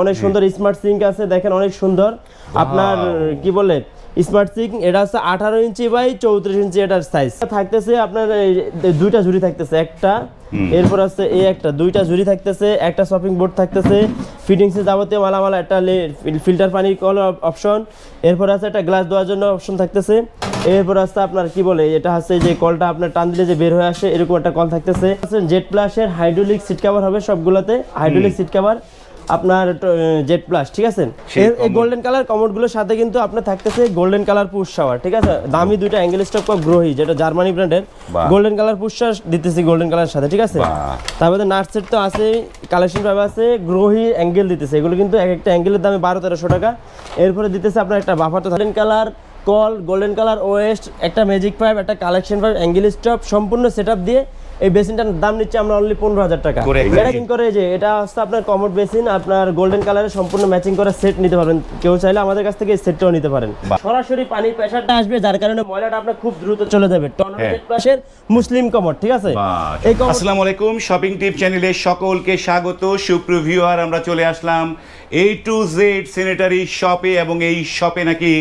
অনেক সুন্দর smart sync আছে দেখেন অনেক সুন্দর। আপনার কি বলে স্মার্ট সিঙ্ক এটা হচ্ছে আঠারো ইঞ্চি বাই চৌত্রিশ ইঞ্চি এটার সাইজ থাকতেছে আপনার দুইটা ঝুড়ি থাকতেছে একটা এরপর আছে এই একটা দুইটা ঝুড়ি থাকতেছে একটা শপিং বোর্ড থাকতেছে ফিটিংসে যাবতীয় মালামাল একটা ফিল্টার পানি কল অপশন এরপর আছে একটা গ্লাস দেওয়ার জন্য অপশন থাকতেছে এরপর আছে আপনার কি বলে এটা হচ্ছে যে কলটা আপনার টান দিলে যে বের হয়ে আসে এরকম একটা কল থাকতেছে। জেড প্লাসের হাইড্রোলিক সিট কভার হবে সবগুলোতে হাইড্রোলিক সিট কভার আপনার জেড প্লাস ঠিক আছে? এই গোল্ডেন কালার কমোডগুলোর সাথে কিন্তু আপনার থাকতেছে গোল্ডেন কালার পুশ শাওয়ার ঠিক আছে? দামি দুইটা অ্যাঙ্গেল স্টক গ্রোহি যেটা জার্মানি ব্র্যান্ডের গোল্ডেন কালার পুশ শাওয়ার দিতেছি গোল্ডেন কালার সাথে ঠিক আছে। তারপরে নাট সেট তো আছে কালেকশন পাবে আছে গ্রোহি অ্যাঙ্গেল দিতেছে। এগুলো কিন্তু এক একটা অ্যাঙ্গেলের দামে বারো তেরোশো টাকা। এরপরে দিতেছে আপনার একটা বাফার তো গোল্ডেন কালার কল গোল্ডেন কালার ওয়েস্ট একটা ম্যাজিক পাইপ একটা কালেকশন পাইপ অ্যাঙ্গেল স্টপ সম্পূর্ণ সেট দিয়ে এই বেসিনটার দাম নিচ্ছে আমরা অনলি পনেরো হাজার টাকা. এটা কিন্তু করে যে এটা হচ্ছে আপনার কমোড বেসিন আপনার গোল্ডেন কালারের সম্পূর্ণ ম্যাচিং করা সেট নিতে পারবেন। কেউ চাইলে আমাদের কাছ থেকে সেটটাও নিতে পারেন। সরাসরি পানির প্রেশারটা আসবে যার কারণে ময়লাটা আপনার খুব দ্রুত চলে যাবে। হ্যাঁ। প্লাসের মুসলিম কমোড ঠিক আছে। আসসালামু আলাইকুম শপিং টিপ চ্যানেলে সকলকে স্বাগত। সুপ্রিভিউয়ার আমরা চলে আসলাম এ টু জেড স্যানিটারি শপে এবং এই শপে নাকি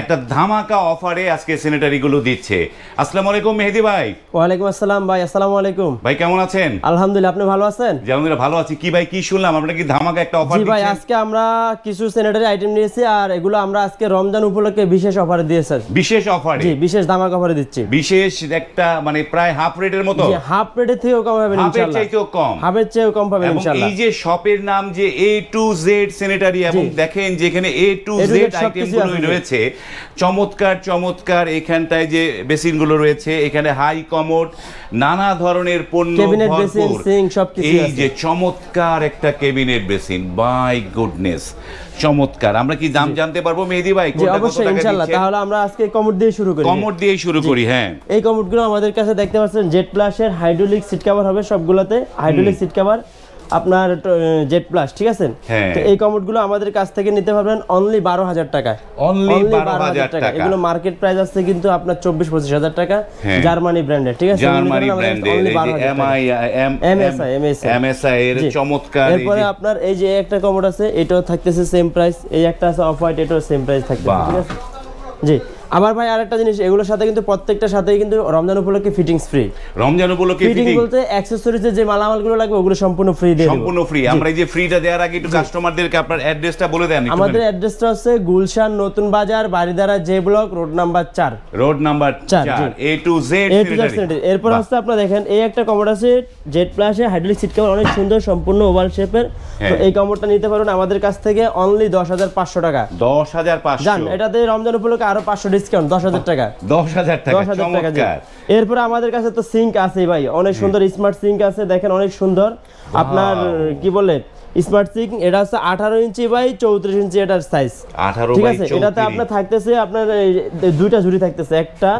একটা ধামাকা অফারে আজকে স্যানিটারিগুলো দিচ্ছে। আসসালামু আলাইকুম মেহেদি ভাই। ওয়ালাইকুম আসসালাম ভাই আসসালামু আলাইকুম। ভাই কেমন আছেন? আলহামদুলিল্লাহ আপনি ভালো আছেন? যেমন ভালো আছি। কি ভাই কি শুনলাম? আপনার কি ধামাকা একটা অফার জি ভাই আজকে আমরা কিছু স্যানিটারি আইটেম নিয়েছি আর এগুলো আমরা আজকে রমজান উপলক্ষে বিশেষ অফারে দিয়েছি বিশেষ অফারে জি বিশেষ অফারে দিচ্ছি। বিশেষ একটা মানে প্রায় হাফ রেটের মতো? জি হাফ রেটের থেকেও কম হাফের ইনশাআল্লাহ। চাইতেও কম। হাফের চেয়েও কম পাবেন ইনশাআল্লাহ। এই যে শপের নাম যে এ টু জেড স্যানিটারি এবং। দেখেন যেখানে এ টু জেড আইটেমগুলো রয়েছে। চমৎকার চমৎকার এখানটায় যে বেসিনগুলো রয়েছে এখানে হাই কমোড নানা ধরনের পণ্য এই যে চমৎকার একটা কেবিনেট বেসিন বাই গুডনেস চমৎকার। আমরা কি দাম জানতে পারব মেহেদি ভাই? অবশ্যই ইনশাল্লাহ। ইনশাআল্লাহ তাহলে আমরা আজকে কমোড দিয়ে শুরু করি। কমোড দিয়ে শুরু করি হ্যাঁ। এই কমোডগুলো আমাদের কাছে দেখতে পাচ্ছেন জেড প্লাসের হাইড্রোলিক সিট কভার হবে সবগুলোতে। হাইড্রোলিক সিট কভার আপনার জেড প্লাস ঠিক আছে? হ্যাঁ। তো এই কমোডগুলো আমাদের কাছ থেকে নিতে পারবেন অনলি বারো হাজার টাকা Only Only 12,000 টাকা। এগুলো মার্কেট প্রাইস আছে কিন্তু আপনার চব্বিশ পঁচিশ হাজার টাকা। জার্মানি ব্র্যান্ডের ঠিক আছে? জার্মানি ব্র্যান্ডের MI M MSI, MSI MSI এর চমৎকার এরপরে আপনার এই যে একটা কমোড আছে এটাও থাকতেছে সেম প্রাইস এই একটা আছে অফ হোয়াইট এটাও সেম প্রাইস থাকতেছে বাহ। ঠিক আছে? জি। আবার ভাই আরেকটা জিনিস এগুলোর সাথে কিন্তু প্রত্যেকটার সাথেই কিন্তু রমজান উপলক্ষে ফিটিংস ফ্রি রমজান উপলক্ষে ফিটিং বলতে অ্যাকসেসরিজে যে মালামালগুলো লাগবে ওগুলো সম্পূর্ণ ফ্রি দিয়ে দেব। সম্পূর্ণ ফ্রি আমরা এই যে ফ্রিটা দেওয়ার আগে একটু কাস্টমারদেরকে আপনার অ্যাড্রেসটা বলে দেন আমাদের অ্যাড্রেসটা হচ্ছে Gulshan Notun Bazar Baridhara J block road number চার। Road number 4 A to Z এরপর হচ্ছে আপনার দেখেন এই একটা কমোড আছে জেড প্লাসে হাইড্রোলিক সিট কভার অনেক সুন্দর সম্পূর্ণ ওভাল শেপের তো হ্যাঁ। এই কমোডটা নিতে পারবেন আমাদের কাছ থেকে অনলি দশ হাজার পাঁচশো টাকা। দশ হাজার পাঁচশো। জান এটাতে রমজান উপলক্ষে আরও পাঁচশো ডিসকাউন্ট দশ হাজার টাকা। দশ হাজার টাকা দশ হাজার টাকা। এরপরে আমাদের কাছে তো সিঙ্ক আছে ভাই অনেক সুন্দর স্মার্ট সিঙ্ক আছে দেখেন অনেক সুন্দর। আপনার কি বলে স্মার্ট সিঙ্ক এটা হচ্ছে আঠারো ইঞ্চি বাই চৌত্রিশ ইঞ্চি এটার সাইজ আঠারো ঠিক আছে? এটাতে আপনার থাকতেছে আপনার দুইটা ঝুড়ি থাকতেছে একটা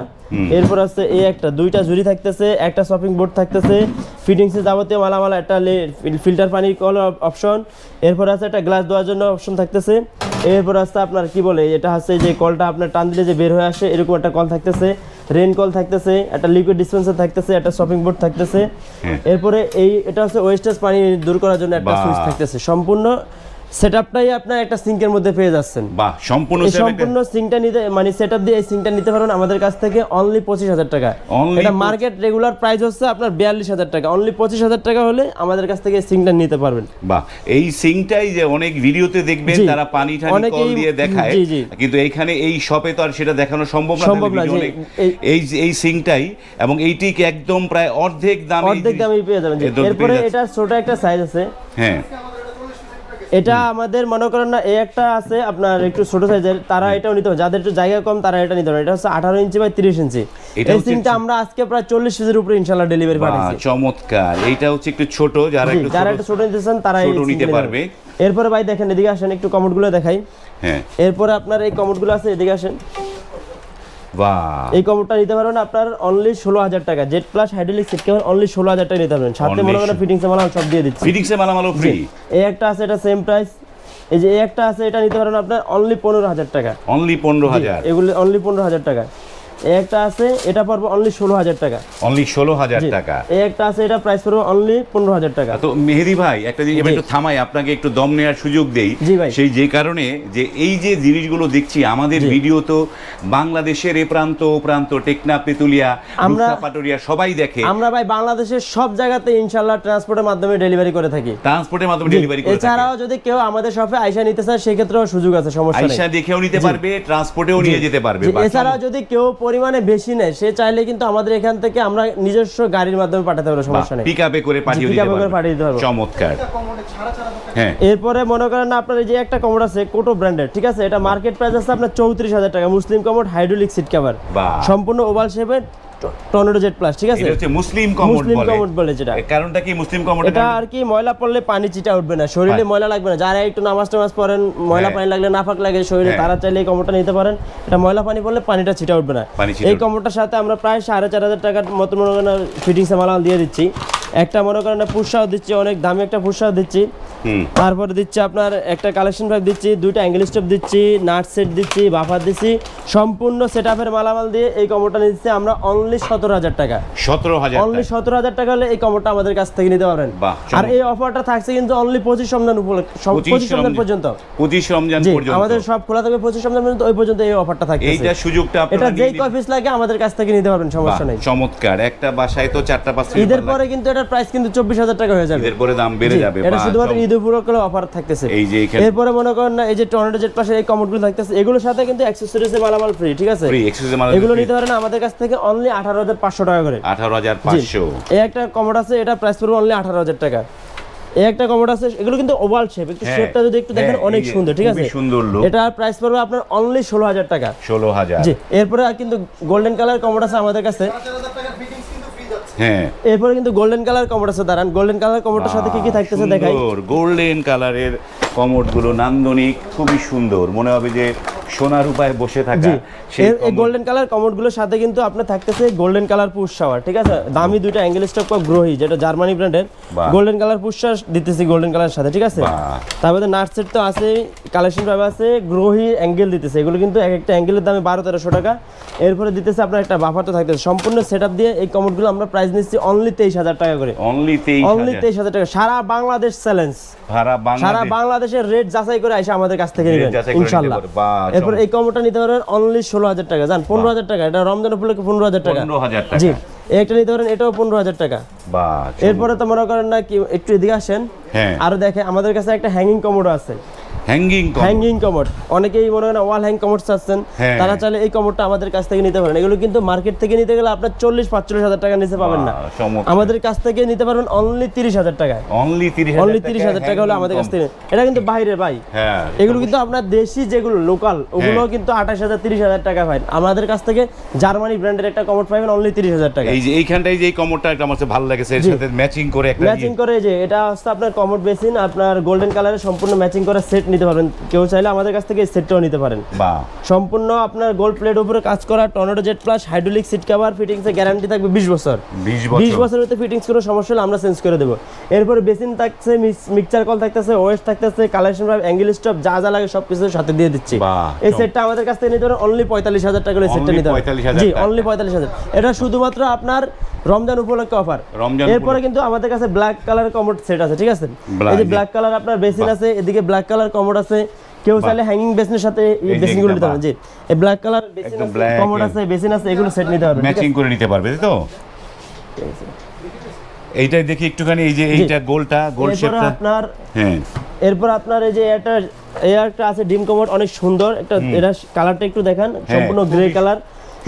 এরপর আছে এই একটা দুইটা ঝুড়ি থাকতেছে একটা শপিং বোর্ড থাকতেছে ফিটিংসে যাবতীয় মালামাল একটা ফিল্টার পানি কল অপশন এরপর আছে একটা গ্লাস দেওয়ার জন্য অপশন থাকতেছে এরপর আছে আপনার কি বলে এটা হচ্ছে যে কলটা আপনার টান দিলে যে বের হয়ে আসে এরকম একটা কল থাকতেছে। রেন কল থাকতেছে একটা লিকুইড ডিসপেন্সার থাকতেছে একটা শপিং বোর্ড থাকতেছে। হ্যাঁ। এরপরে এই এটা হচ্ছে ওয়েস্টেজ পানি দূর করার জন্য একটা সুইচ থাকতেছে। সম্পূর্ণ সেটআপটাই আপনার একটা সিঙ্কের মধ্যে পেয়ে যাচ্ছেন। বাহ সম্পূর্ণ সম্পূর্ণ সিঙ্কটা নিতে মানে সেটআপ দিয়ে এই সিঙ্কটা নিতে পারবেন আমাদের কাছ থেকে অনলি পঁচিশ হাজার টাকা। এটা মার্কেট রেগুলার প্রাইস হচ্ছে আপনার বিয়াল্লিশ হাজার টাকা। অনলি পঁচিশ হাজার টাকা হলে আমাদের কাছ থেকে এই সিঙ্কটা নিতে পারবেন। বাহ এই সিংটাই যে অনেক ভিডিওতে দেখবেন তারা পানি টানি কল দিয়ে দেখায়। কিন্তু এইখানে এই শপে তো আর সেটা দেখানো সম্ভব না। সম্ভব না, এই- এই সিংটাই এবং এইটিকে একদম প্রায় অর্ধেক দামে অর্ধেক দামে পেয়ে যাবেন এরপরে এটা ছোট একটা সাইজ আছে। হ্যাঁ। এটা আমাদের মনে করেন না এই একটা আছে আপনার একটু ছোট সাইজের তারা এটাও নিতে পারে। যাদের একটু জায়গা কম তারা এটা নিতে পারে। এটা হচ্ছে আঠারো ইঞ্চি বাই তিরিশ ইঞ্চি। এই সিমটা আমরা আজকে প্রায় চল্লিশ পিসের উপরে ইনশাল্লাহ ডেলিভারি পাঠাচ্ছি চমৎকার। এইটা হচ্ছে একটু ছোট যারা একটু যারা একটু ছোট নিতে চান তারা এই ছোট নিতে পারবে। এরপরে ভাই দেখেন এদিকে আসেন একটু কমেন্টগুলো দেখাই। হ্যাঁ। এরপরে আপনার এই কমোডগুলো আছে এদিকে আসেন। এই কভারটা নিতে পারবেন আপনার অনলি ষোলো হাজার টাকা। জেড প্লাস হাইড্রোলিক সিট কেবল অনলি ষোলো হাজার টাকা নিতে পারবেন। সাথে মনে করেন ফিটিংস মালামাল সব দিয়ে দিচ্ছি। ফিটিংসে মালামালও ফ্রি এই একটা আছে এটা সেম প্রাইস এই যে এই একটা আছে এটা নিতে পারবেন আপনার অনলি পনেরো হাজার টাকা। অনলি পনেরো হাজার এগুলো অনলি পনেরো হাজার টাকা। একটা আছে এটা পড়বে অনলি ষোলো হাজার টাকা। অনলি ষোলো হাজার টাকা। একটা আছে এটা প্রাইস পড়বে অনলি পনেরো হাজার টাকা। তো মেহেদি ভাই একটা জিনিস একটু থামাই আপনাকে একটু দম নেওয়ার সুযোগ দেই। সেই যে কারণে যে এই যে জিনিসগুলো দেখছি আমাদের ভিডিও তো বাংলাদেশের এ প্রান্ত ও প্রান্ত টেকনা পেতুলিয়া আমরা- পাটুরিয়া সবাই দেখে। আমরা ভাই বাংলাদেশের সব জায়গাতে ইনশাল্লাহ ট্রান্সপোর্টের মাধ্যমে ডেলিভারি করে থাকি। ট্রান্সপোর্টের মাধ্যমে ডেলিভারি করে এছাড়াও যদি কেউ আমাদের শপে আইসা নিতে চায় সেক্ষেত্রেও সুযোগ আছে সমস্যা আইসা দেখেও নিতে পারবে ট্রান্সপোর্টেও নিয়ে যেতে পারবে এছাড়াও যদি কেউ পরিমাণে বেশি নেয় সে চাইলে কিন্তু আমাদের এখান থেকে আমরা নিজস্ব গাড়ির মাধ্যমে পাঠাতে পারব সমস্যা নেই। পিক আপে করে পাঠিয়ে দিতে পারব। পাঠিয়ে দিতে পারব। চমৎকার। হ্যাঁ। এরপরে মনে করেন আপনার এই যে একটা কমোড আছে কোটো ব্র্যান্ডের ঠিক আছে? এটা মার্কেট প্রাইস আছে আপনার চৌত্রিশ হাজার টাকা মুসলিম কমোড হাইড্রোলিক সিট কভার সম্পূর্ণ ওভাল শেপের টর্নেডো জেট প্লাস ঠিক আছে? এটা হচ্ছে মুসলিম কমোড মুসলিম বলে। কমোড বলে যেটা। কারণটা কি মুসলিম কমোড এটা আর কি ময়লা পড়লে পানি চিটা উঠবে না শরীরে। ময়লা লাগবে না। যারা একটু নামাজ টামাজ পড়েন ময়লা হ্যাঁ। পানি লাগলে নাফাক লাগে শরীরে হ্যাঁ। তারা চাইলে এই কমোডটা নিতে পারেন। এটা ময়লা পানি পড়লে পানিটা ছিটা উঠবে না। এই। কমোডটার সাথে আমরা প্রায় সাড়ে চার হাজার টাকার মতো মনে করেন ফিটিংসে মালাল দিয়ে দিচ্ছি। একটা মনে করেন পুষাও দিচ্ছি অনেক দামি একটা পুষাও দিচ্ছি। তারপরে দিচ্ছি আপনার একটা কালেকশন পাইপ দিচ্ছি দুইটা অ্যাঙ্গেল স্টপ দিচ্ছি নাট সেট দিচ্ছি বাফার দিচ্ছি সম্পূর্ণ সেট আপের মালামাল দিয়ে এই কমোডটা নিচ্ছি আমরা অনলি সতেরো হাজার টাকা। সতেরো হাজার অনলি সতেরো হাজার টাকা হলে এই কমোডটা আমাদের কাছ থেকে নিতে পারবেন। আর এই অফারটা থাকছে কিন্তু অনলি পঁচিশ রমজান উপলক্ষে পঁচিশ রমজান পর্যন্ত। পঁচিশ রমজান পর্যন্ত। আমাদের সব খোলা থাকবে পঁচিশ রমজান পর্যন্ত ওই পর্যন্ত এই অফারটা থাকছে এইটা সুযোগটা এটা যেই। কফিস লাগে আমাদের কাছ থেকে নিতে পারবেন সমস্যা নেই। চমৎকার। একটা বাসায় তো চারটা পাঁচটা ঈদের পরে কিন্তু এটার প্রাইস কিন্তু চব্বিশ হাজার টাকা হয়ে যাবে। ঈদের পরে দাম বেড়ে যাবে। এটা শুধুমাত্র ঈদ উপলক্ষে অফার থাকতেছে। এই যে এরপরে মনে করেন না এই যে টর্নেডো জেট পাশে এই কমোডগুলো থাকতেছে এগুলোর সাথে কিন্তু অ্যাক্সেসরিজ মালামাল ফ্রি ঠিক আছে? এগুলো নিতে পারেন আমাদের কাছ থেকে অনলি আঠারো হাজার পাঁচশো টাকা করে। আঠারো হাজার পাঁচশো। এই একটা কমোড আছে এটা প্রাইস পড়বে অনলি আঠারো হাজার টাকা। এই একটা কমোড আছে এগুলো কিন্তু ওভাল শেপ একটু হ্যাঁ, শেপটা যদি একটু দেখেন হ্যাঁ, অনেক সুন্দর ঠিক আছে? সুন্দর look। এটা প্রাইস পড়বে আপনার অনলি ষোলো হাজার টাকা। ষোলো হাজার। জি এরপরে আর কিন্তু গোল্ডেন কালার কমোড আছে আমাদের কাছে। হ্যাঁ। এরপরে কিন্তু গোল্ডেন কালার কমোড আছে দাঁড়ান। গোল্ডেন কালার কমোডের সাথে কি কি থাকতেছে দেখাই। গোল্ডেন কালারের কমোডগুলো নান্দনিক খুবই সুন্দর। মনে হবে যে সোনার উপায় বসে থাকা এই গোল্ডেন কালার কমোডগুলোর সাথে কিন্তু আপনার থাকতেছে গোল্ডেন কালার পুশ শাওয়ার ঠিক আছে? দামি দুইটা অ্যাঙ্গেল স্টক স্টপ গ্রোহি যেটা জার্মানি ব্র্যান্ডের গোল্ডেন কালার পুশ শাওয়ার দিতেছি গোল্ডেন কালার সাথে ঠিক আছে? তারপরে নাট সেট তো আছে কালেকশন পাবে আছে গ্রোহি অ্যাঙ্গেল দিতেছে। এগুলো কিন্তু এক একটা অ্যাঙ্গেলের দামে বারো তেরোশো টাকা। এরপরে দিতেছে আপনার একটা বাফার তো থাকতেছে। সম্পূর্ণ সেট দিয়ে এই কমোডগুলো আমরা প্রাইস নিচ্ছি অনলি তেইশ হাজার টাকা করে। অনলি তেইশ অনলি তেইশ হাজার টাকা। সারা বাংলাদেশ চ্যালেঞ্জ সারা বাংলাদেশের রেট যাচাই করে এসে আমাদের কাছ থেকে নেবেন ইনশাল্লাহ। এরপর এই কমোটা নিতে পারবেন অনলি ষোলো হাজার টাকা। জান পনেরো হাজার টাকা এটা রমজান উপলক্ষে পনেরো হাজার টাকা। পনেরো হাজার টাকা। জি একটা নিতে পারেন এটাও পনেরো হাজার টাকা। এরপরে তো মনে করেন না কি একটু এদিকে আসেন। আর আরও দেখে আমাদের কাছে একটা হ্যাঙ্গিং কমোডো আছে। হ্যাঙ্গিং হ্যাঙ্গিং কমোড অনেকেই মনে করেন ওয়াল হ্যাং কমোড চাচ্ছেন হ্যাঁ। তারা চাইলে এই কমোডটা আমাদের কাছ থেকে নিতে পারেন। এগুলো কিন্তু মার্কেট থেকে নিতে গেলে আপনার চল্লিশ পাঁচচল্লিশ হাজার টাকা পাবেন না। আমাদের কাছ থেকে নিতে পারবেন অনলি তিরিশ হাজার টাকায়। অনলি তিরিশ অনলি তিরিশ হাজার টাকা হলে আমাদের কাছ থেকে এটা কিন্তু বাইরে ভাই। হ্যাঁ এগুলো কিন্তু আপনার দেশি যেগুলো লোকাল ওগুলো কিন্তু আঠাশ হাজার তিরিশ হাজার টাকা পায় আমাদের কাছ থেকে জার্মানি ব্র্যান্ডের একটা কমোড পাবেন অনলি তিরিশ হাজার টাকা এই যে এইখানটাই যে এই কমোডটা একটা আমার ভালো লেগেছে এর সাথে ম্যাচিং করে একটা ম্যাচিং করে যে এটা হচ্ছে আপনার কমোড বেসিন আপনার গোল্ডেন কালারের সম্পূর্ণ ম্যাচিং করা সেট নিতে পারবেন। কেউ চাইলে আমাদের কাছ থেকে এই সেটটাও নিতে পারেন। বা। সম্পূর্ণ আপনার গোল্ড প্লেট উপরে কাজ করা tornado jet plus hydraulic seat cover fittings এর গ্যারান্টি থাকবে বিশ বছর। বিশ বিশ বছর বছরের ভিতরে ফিটিংস কোনো সমস্যা হলে আমরা চেঞ্জ করে দেবো। এরপরে বেসিন থাকছে মিক্সচার কল থাকতেছে ওয়েস্ট থাকতেছে কালেকশন পাইপ অ্যাঙ্গেল স্টপ যা যা লাগে সব কিছু সাথে দিয়ে দিচ্ছি। এই সেটটা আমাদের কাছ থেকে নিতে পারেন অনলি পঁয়তাল্লিশ হাজার টাকা সেটটা নিতে পারেন। 45,000 জি অনলি পঁয়তাল্লিশ হাজার। এটা শুধুমাত্র আপনার রমজান উপলক্ষে অফার এরপরে কিন্তু আমাদের কাছে ব্ল্যাক কালার কমোড সেট আছে ঠিক আছে? এই যে ব্ল্যাক কালার আপনার বেসিন আছে এদিকে ব্ল্যাক কালার কমোড আছে। কেউ চাইলে হ্যাঙ্গিং বেসিনের সাথে এই যে বেসিনগুলো নিতে পারেন বাহ। জি। এই ব্ল্যাক কালার বেসিন আছে কমোড আছে বেসিন আছে এগুলো সেট নিতে আছে? ম্যাচিং করে নিতে পারবে তো? এইটাই দেখি একটুখানি এই যে এইটা গোলটা গোল এরপরে শেপটা আপনার হ্যাঁ। এরপর আপনার এই যে একটা এই একটা আছে ডিম কমোড অনেক সুন্দর। একটা এটা কালারটা একটু দেখান সম্পূর্ণ গ্রে কালার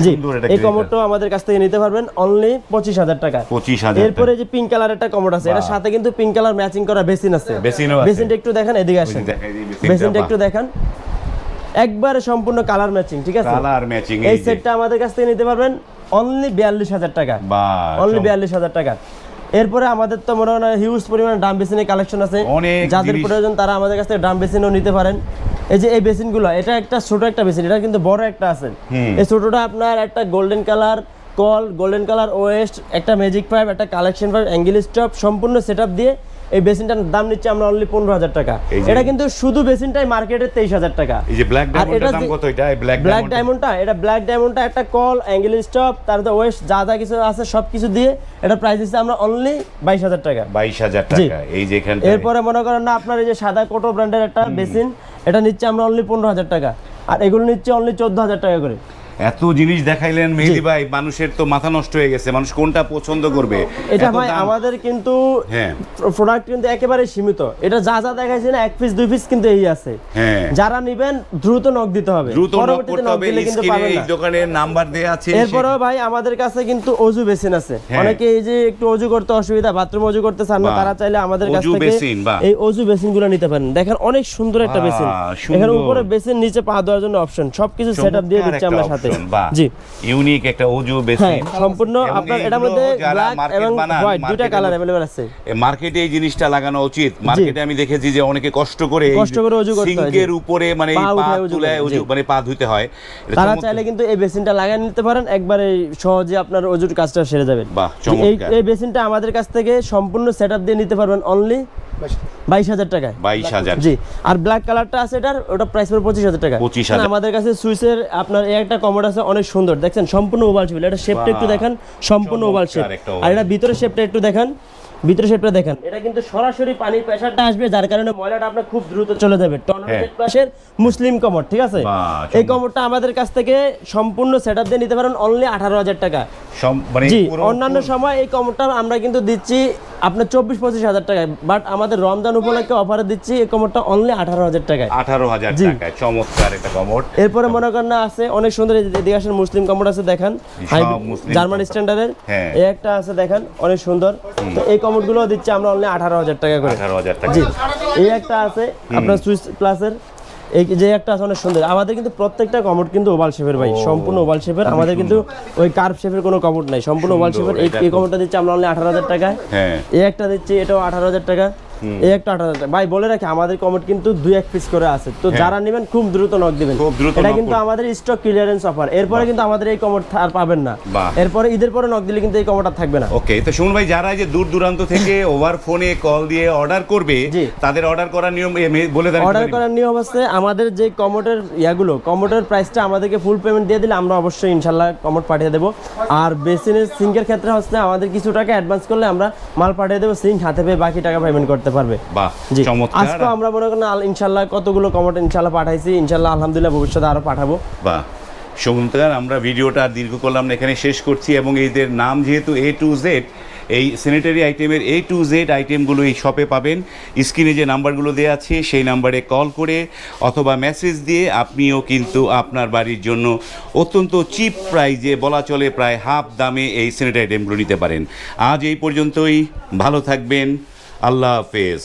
জি এই grey আমাদের কাছ থেকে নিতে পারবেন অনলি পঁচিশ হাজার টাকা। পঁচিশ হাজার এরপরে যে পিঙ্ক কালার একটা কমোড আছে এটার সাথে কিন্তু পিঙ্ক কালার ম্যাচিং করা বেসিন আছে। বেসিনটা একটু দেখেন এদিকে আসেন। বেসিনটা একটু দেখান। একবারে সম্পূর্ণ কালার ম্যাচিং ঠিক আছে? কালার ম্যাচিং এই সেটটা আমাদের কাছ থেকে নিতে পারবেন অনলি বিয়াল্লিশ হাজার টাকা। অনলি বিয়াল্লিশ হাজার টাকা। এরপরে আমাদের তো মনে হয় হিউজ পরিমাণে ড্রাম বেসিনের কালেকশন আছে। যাদের প্রয়োজন তারা আমাদের কাছ থেকে ড্রাম বেসিনও নিতে পারেন। এই যে এই বেসিনগুলো এটা একটা ছোট একটা বেসিন এটা কিন্তু বড় একটা আছে। এই ছোটটা আপনার একটা গোল্ডেন কালার কল গোল্ডেন কালার ওয়েস্ট একটা ম্যাজিক পাইপ একটা কালেকশন পাইপ অ্যাঙ্গেল স্টপ সম্পূর্ণ সেট দিয়ে এই বেসিনটার দাম নিচ্ছে আমরা অনলি পনেরো হাজার টাকা। এটা কিন্তু শুধু বেসিনটাই মার্কেটে তেইশ হাজার টাকা। ব্ল্যাক আর এটা ডায়মন্ডটা এটা? ব্ল্যাক ডায়মন্ডটা একটা কল অ্যাঙ্গেল স্টপ তারপরে ওয়েস্ট যা যা কিছু আছে সব কিছু দিয়ে এটা প্রাইস দিচ্ছে আমরা অনলি বাইশ হাজার টাকা। বাইশ হাজার। টাকা এই যে এরপরে মনে করেন না আপনার এই যে সাদা কোটো ব্র্যান্ডের একটা বেসিন এটা নিচ্ছে আমরা অনলি পনেরো হাজার টাকা। আর এগুলো নিচ্ছে অনলি চোদ্দ হাজার টাকা করে। এত জিনিস দেখাইলেন মেহেদি ভাই মানুষের তো মাথা নষ্ট হয়ে গেছে মানুষ কোনটা পছন্দ করবে? এটা ভাই আমাদের কিন্তু হ্যাঁ। প্রোডাক্ট কিন্তু একেবারে সীমিত। এটা যা যা দেখাইছে না এক পিস দুই পিস কিন্তু এই আছে। হ্যাঁ। যারা নিবেন দ্রুত নক দিতে হবে। দ্রুত নক করতে হবে কিন্তু পাবেন এই না। দোকানের নাম্বার দেয়া আছে এরপরেও ভাই আমাদের কাছে কিন্তু অজু বেসিন আছে। হ্যাঁ। অনেকে এই যে একটু অজু করতে অসুবিধা বাথরুম অজু করতে চান না তারা চাইলে আমাদের কাছ থেকে এই অজু বেসিনগুলো নিতে পারেন। দেখেন অনেক সুন্দর একটা বেসিন। এখানে উপরে বেসিন নিচে পা দেওয়ার জন্য অপশন সবকিছু সেটআপ দিয়ে দিচ্ছি আমরা সাথে। জি। ইউনিক একটা অজু হ্যাঁ বেসিন সম্পূর্ণ আপনার এটার মধ্যে ব্ল্যাক এবং হোয়াইট এর কালার অ্যাভেলেবল আছে। মার্কেটে এই জিনিসটা লাগানো উচিত। মার্কেটে আমি দেখেছি যে অনেকে কষ্ট করে কষ্ট করে অজু করতে হয়, সিঙ্কের উপরে মানে পা তুলে করে, অজু জি। মানে পা ধুতে হয়। তারা চাইলে কিন্তু এই বেসিনটা লাগিয়ে নিতে পারেন একবারে সহজে আপনার অজুর কাজটা সেরে যাবে বাহ, চমৎকার। এই বেসিনটা আমাদের কাছ থেকে সম্পূর্ণ সেটআপ দিয়ে নিতে পারবেন অনলি বাইশ হাজার। টাকায়? বাইশ হাজার। জি আর ব্ল্যাক কালারটা আছে এটার ওটা প্রাইস পড়বে পঁচিশ হাজার টাকা 25,000 না, আমাদের কাছে সুইসের আপনার এই একটা কমোড আছে অনেক সুন্দর। দেখছেন সম্পূর্ণ ওভাল শেপ এটা শেপটা একটু দেখেন সম্পূর্ণ ওভাল শেপ আর এটা ভিতরে শেপটা একটু দেখেন ভিতরে শেপটা দেখেন। এটা কিন্তু সরাসরি পানির প্রেসারটা আসবে যার কারণে ময়লাটা আপনার খুব দ্রুত চলে যাবে। হ্যাঁ। পাশের মুসলিম কমোড ঠিক আছে? এই। কমোডটা আমাদের কাছ থেকে সম্পূর্ণ সেটআপ দিয়ে নিতে পারেন অনলি আঠারো হাজার টাকা। মানে জি অন্যান্য সময় এই কমোডটা আমরা কিন্তু দিচ্ছি আপনার চব্বিশ পঁচিশ হাজার টাকায় বাট আমাদের রমজান উপলক্ষে অফারে দিচ্ছি এই কমোডটা অনলি আঠারো হাজার টাকায়। আঠারো হাজার। টাকায় চমৎকার একটা কমোড এরপরে মনে করেন না আছে অনেক সুন্দর এদিকে আসেন মুসলিম কাপড় আছে দেখেন। জার্মান। স্ট্যান্ডার্ডের। এই একটা আছে দেখেন অনেক সুন্দর। তো এই কমোডগুলো দিচ্ছি আমরা অনলি আঠারো হাজার টাকা করে। আঠারো হাজার টাকা। জি। এই একটা আছে আপনার সুইস প্লাসের এই যে একটা আছে অনেক সুন্দর। আমাদের কিন্তু প্রত্যেকটা কমোড কিন্তু ওভাল শেপের ভাই সম্পূর্ণ ওভাল শেপের। আমাদের কিন্তু ওই কার্ভ শেপের কোনো কমোড নাই সম্পূর্ণ ওভাল শেপের। এই কমোডটা দিচ্ছি আমরা অনলি আঠারো হাজার টাকায়। হ্যাঁ। এই একটা দিচ্ছি এটাও আঠারো হাজার টাকা। এই একটা আঠারো হাজার ভাই বলে রাখি আমাদের কমেন্ট কিন্তু দুই এক পিস করে আছে। তো যারা নেবেন খুব দ্রুত নক দিবেন। এটা কিন্তু আমাদের স্টক ক্লিয়ারেন্স অফার এরপরে কিন্তু আমাদের এই কমোড আর পাবেন না। এরপরে ঈদের পরে নক দিলে কিন্তু এই আর থাকবে না। ওকে তো শুনুন ভাই যারা যে দূর দূরান্ত থেকে ওভার ফোনে কল দিয়ে অর্ডার করবে তাদের অর্ডার করার নিয়ম বলে দেন অর্ডার। করার নিয়ম আছে আমাদের যে কমোডের ইয়াগুলো কমোডের প্রাইসটা আমাদেরকে ফুল পেমেন্ট দিয়ে দিলে আমরা অবশ্যই ইনশাল্লাহ কমোড পাঠিয়ে দেবো। আর বেসিনের সিঙ্কের ক্ষেত্রে হচ্ছে আমাদের কিছু টাকা অ্যাডভান্স করলে আমরা মাল পাঠিয়ে দেবো সিঙ্ক হাতে পেয়ে বাকি টাকা পেমেন্ট করতে পারবে। বাহ জি। আজকে আমরা মনে করেন ইনশাল্লাহ কতগুলো কমোড ইনশাল্লাহ পাঠাইছি ইনশাল্লাহ আলহামদুলিল্লাহ ভবিষ্যতে আরও পাঠাবো। বাহ চমৎকার আমরা ভিডিওটা আর দীর্ঘ করলাম না এখানে শেষ করছি এবং এদের নাম যেহেতু এ টু জেড এই স্যানিটারি আইটেমের এ টু জেড আইটেমগুলো এই শপে পাবেন। স্ক্রিনে যে নাম্বারগুলো দেওয়া আছে সেই নাম্বারে কল করে অথবা মেসেজ দিয়ে আপনিও কিন্তু আপনার বাড়ির জন্য অত্যন্ত চিপ প্রাইজে বলা চলে প্রায় হাফ দামে এই স্যানিটারি আইটেমগুলো নিতে পারেন। আজ এই পর্যন্তই ভালো থাকবেন। আল্লাহ হাফেজ